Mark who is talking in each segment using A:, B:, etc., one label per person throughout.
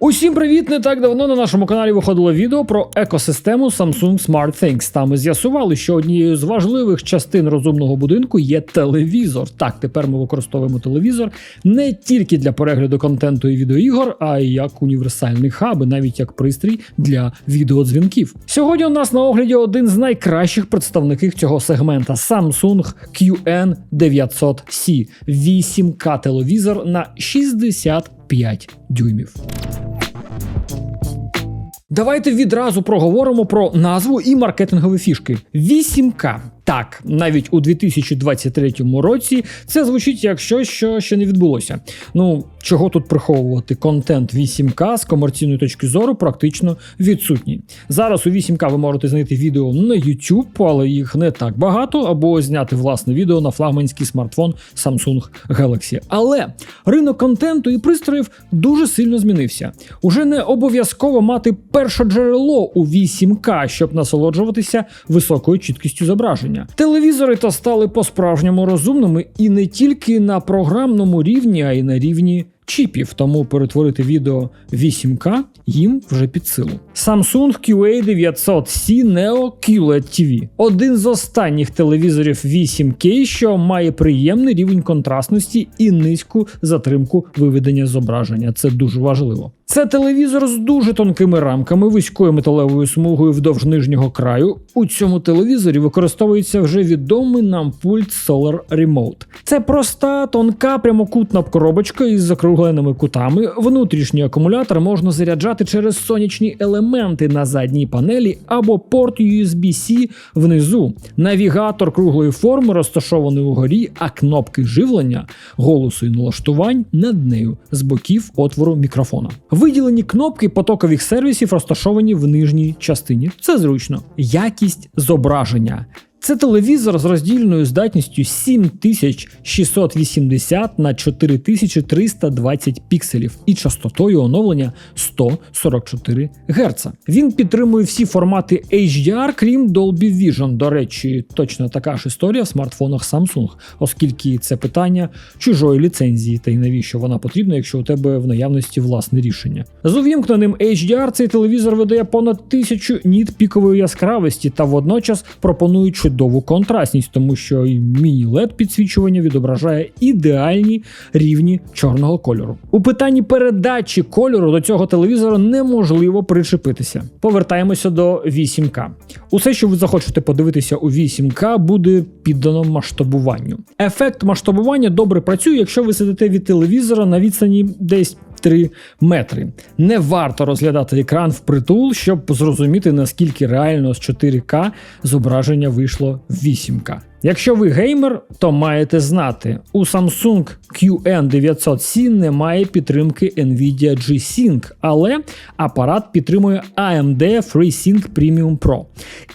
A: Усім привіт! Не так давно на нашому каналі виходило відео про екосистему Samsung Smart Things. Там ми з'ясували, що однією з важливих частин розумного будинку є телевізор. Так, тепер ми використовуємо телевізор не тільки для перегляду контенту і відеоігор, а й як універсальний хаб, і навіть як пристрій для відеодзвінків. Сьогодні у нас на огляді один з найкращих представників цього сегмента Samsung QN900C 8К телевізор на 65 дюймів. Давайте відразу проговоримо про назву і маркетингові фішки. 8К. Так, навіть у 2023 році це звучить як щось, що ще не відбулося. Ну, чого тут приховувати? Контент 8К з комерційної точки зору практично відсутній. Зараз у 8К ви можете знайти відео на YouTube, але їх не так багато, або зняти власне відео на флагманський смартфон Samsung Galaxy. Але ринок контенту і пристроїв дуже сильно змінився. Уже не обов'язково мати перше джерело у 8К, щоб насолоджуватися високою чіткістю зображення. Телевізори та стали по-справжньому розумними і не тільки на програмному рівні, а й на рівні чіпів, тому перетворити відео 8К їм вже під силу. Samsung QA900C Neo QLED TV – один з останніх телевізорів 8K, що має приємний рівень контрастності і низьку затримку виведення зображення. Це дуже важливо. Це телевізор з дуже тонкими рамками, вузькою металевою смугою вдовж нижнього краю. У цьому телевізорі використовується вже відомий нам пульт Solar Remote. Це проста тонка прямокутна коробочка із закругленими кутами. Внутрішній акумулятор можна заряджати через сонячні елементи на задній панелі або порт USB-C внизу. Навігатор круглої форми розташований угорі, а кнопки живлення, голосу і налаштувань над нею з боків отвору мікрофона. Виділені кнопки потокових сервісів розташовані в нижній частині. Це зручно. Якість зображення. Це телевізор з роздільною здатністю 7680 на 4320 пікселів і частотою оновлення 144 Гц. Він підтримує всі формати HDR, крім Dolby Vision. До речі, точно така ж історія в смартфонах Samsung, оскільки це питання чужої ліцензії, та й навіщо вона потрібна, якщо у тебе в наявності власне рішення. З увімкненим HDR цей телевізор видає понад 1000 ніт пікової яскравості та водночас пропонує чудову контрастність, тому що міні-LED підсвічування відображає ідеальні рівні чорного кольору. У питанні передачі кольору до цього телевізора неможливо причепитися. Повертаємося до 8К. Усе, що ви захочете подивитися у 8К, буде піддано масштабуванню. Ефект масштабування добре працює, якщо ви сидите від телевізора на відстані десь 3 метри. Не варто розглядати екран впритул, щоб зрозуміти, наскільки реально з 4К зображення вийшло в 8К. Якщо ви геймер, то маєте знати, у Samsung QN900C немає підтримки Nvidia G-Sync, але апарат підтримує AMD FreeSync Premium Pro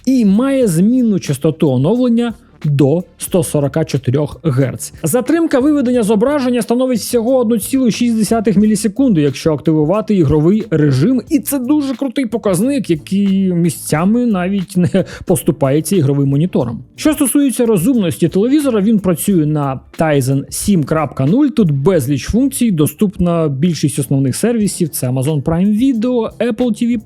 A: і має змінну частоту оновлення до 144 Гц. Затримка виведення зображення становить всього 1,6 мілісекунди, якщо активувати ігровий режим, і це дуже крутий показник, який місцями навіть не поступається ігровим монітором. Що стосується розумності телевізора, він працює на Tizen 7.0. Тут безліч функцій, доступна більшість основних сервісів: це Amazon Prime Video, Apple TV+,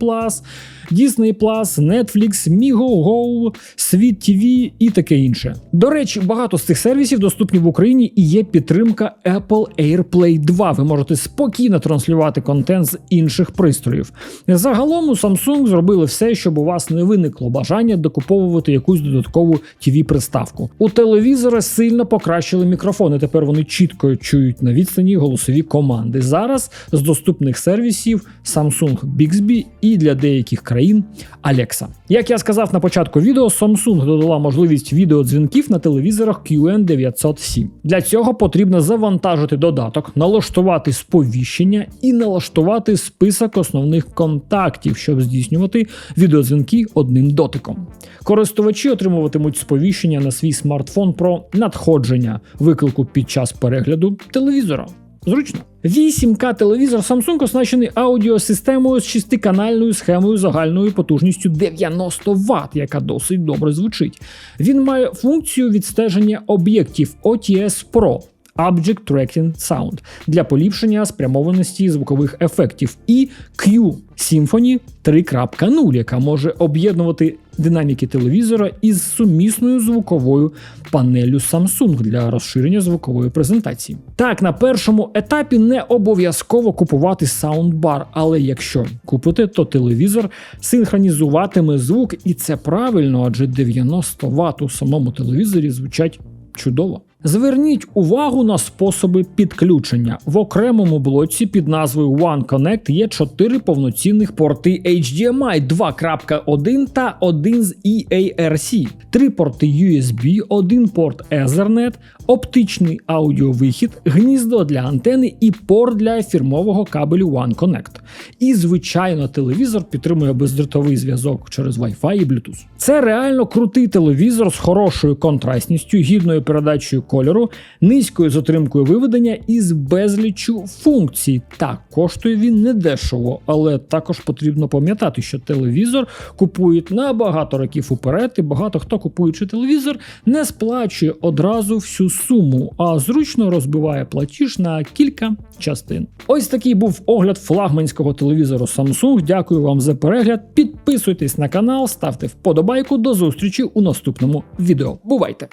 A: Disney+, Netflix, Migo Go, Світ TV і таке інше. До речі, багато з цих сервісів доступні в Україні і є підтримка Apple AirPlay 2. Ви можете спокійно транслювати контент з інших пристроїв. Загалом у Samsung зробили все, щоб у вас не виникло бажання докуповувати якусь додаткову tv приставку У телевізора сильно покращили мікрофони. Тепер вони чітко чують на відстані голосові команди. Зараз з доступних сервісів Samsung Bixby і для деяких країн Alexa. Як я сказав на початку відео, Samsung додала можливість відеодзвінків на телевізорах QN900C. Для цього потрібно завантажити додаток, налаштувати сповіщення і налаштувати список основних контактів, щоб здійснювати відеодзвінки одним дотиком. Користувачі отримуватимуть сповіщення на свій смартфон про надходження виклику під час перегляду телевізора. Зручно. 8К телевізор Samsung оснащений аудіосистемою з шестиканальною схемою загальною потужністю 90 Вт, яка досить добре звучить. Він має функцію відстеження об'єктів OTS Pro. Object Tracking Sound для поліпшення спрямованості звукових ефектів, і Q Symphony 3.0, яка може об'єднувати динаміки телевізора із сумісною звуковою панелью Samsung для розширення звукової презентації. Так, на першому етапі не обов'язково купувати саундбар, але якщо купите, то телевізор синхронізуватиме звук, і це правильно, адже 90 Вт у самому телевізорі звучать чудово. Зверніть увагу на способи підключення. В окремому блоці під назвою One Connect є чотири повноцінних порти HDMI 2.1 та один з EARC, три порти USB, один порт Ethernet, оптичний аудіовихід, гніздо для антени і порт для фірмового кабелю One Connect. І, звичайно, телевізор підтримує бездротовий зв'язок через Wi-Fi і Bluetooth. Це реально крутий телевізор з хорошою контрастністю, гідною передачею кольору, низькою затримкою виведення і з безліччю функцій. Так, коштує він не дешево, але також потрібно пам'ятати, що телевізор купують на багато років уперед, і багато хто купуючи телевізор, не сплачує одразу всю суму, а зручно розбиває платіж на кілька частин. Ось такий був огляд флагманського телевізору Samsung. Дякую вам за перегляд. Підписуйтесь на канал, ставте вподобайку. До зустрічі у наступному відео. Бувайте!